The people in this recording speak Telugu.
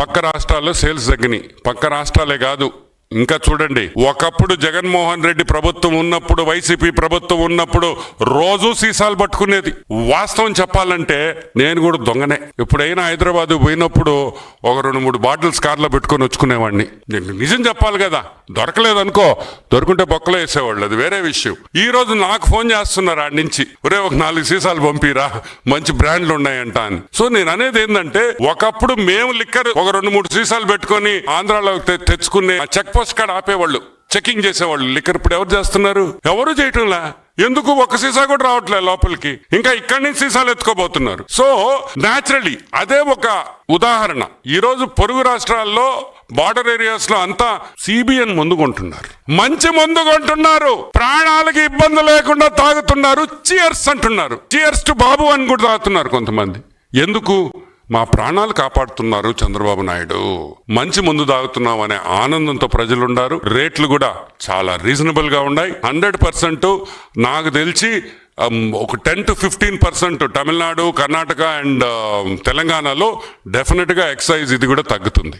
పక్క రాష్ట్రాల్లో సేల్స్ తగ్గినాయి. పక్క రాష్ట్రాలే కాదు. ఇంకా చూడండి ఒకప్పుడు జగన్మోహన్ రెడ్డి ప్రభుత్వం ఉన్నప్పుడు వైసీపీ ప్రభుత్వం ఉన్నప్పుడు రోజు సీసాలు పట్టుకునేది. వాస్తవం చెప్పాలంటే నేను కూడా దొంగనే. ఎప్పుడైనా హైదరాబాద్ పోయినప్పుడు ఒక రెండు మూడు బాటిల్స్ కార్లో పెట్టుకొని వచ్చుకునేవాడిని. నేను నిజం చెప్పాలి కదా దొరకలేదనుకో దొరుకుంటే బొక్కలో వేసేవాళ్ళు అది వేరే విషయం. ఈ రోజు నాకు ఫోన్ చేస్తున్నారు ఆడి నుంచి ఒరే ఒక నాలుగు సీసాలు పంపిరా మంచి బ్రాండ్లు ఉన్నాయంట అని. సో నేను అనేది ఏంటంటే ఒకప్పుడు మేము లిక్కర్ ఒక రెండు మూడు సీసాలు పెట్టుకొని ఆంధ్రాలో తెచ్చుకునే చెక్ పోస్ట్ కాడ ఆపేవాళ్ళు చెకింగ్ చేసేవాళ్ళు. లిక్కర్ ఇప్పుడు ఎవరు చేస్తున్నారు? ఎవరు చేయటంలా? ఎందుకు ఒక సీసా కూడా రావట్లే లోపలికి? ఇంకా ఇక్కడి నుంచి సీసాలు ఎత్తుకోబోతున్నారు. సో నాచురలీ అదే ఒక ఉదాహరణ. ఈ రోజు పొరుగు రాష్ట్రాల్లో బార్డర్ ఏరియాస్లో అంతా సిబిఎన్ ముందు కొంటున్నారు మంచి మందు కొంటున్నారు ప్రాణాలకి ఇబ్బంది లేకుండా తాగుతున్నారు. చియర్స్ అంటున్నారు. చియర్స్ టు బాబు అని కూడా తాగుతున్నారు కొంతమంది. ఎందుకు? మా ప్రాణాలు కాపాడుతున్నారు చంద్రబాబు నాయుడు. మంచి ముందు తాగుతున్నాం అనే ఆనందంతో ప్రజలుండారు. రేట్లు కూడా చాలా రీజనబుల్గా ఉన్నాయి. హండ్రెడ్ పర్సెంట్ నాకు తెలిసి ఒక ten to fifteen percent Tamil Nadu Karnataka and తెలంగాణలో డెఫినెట్గా ఎక్సైజ్ ఇది కూడా తగ్గుతుంది.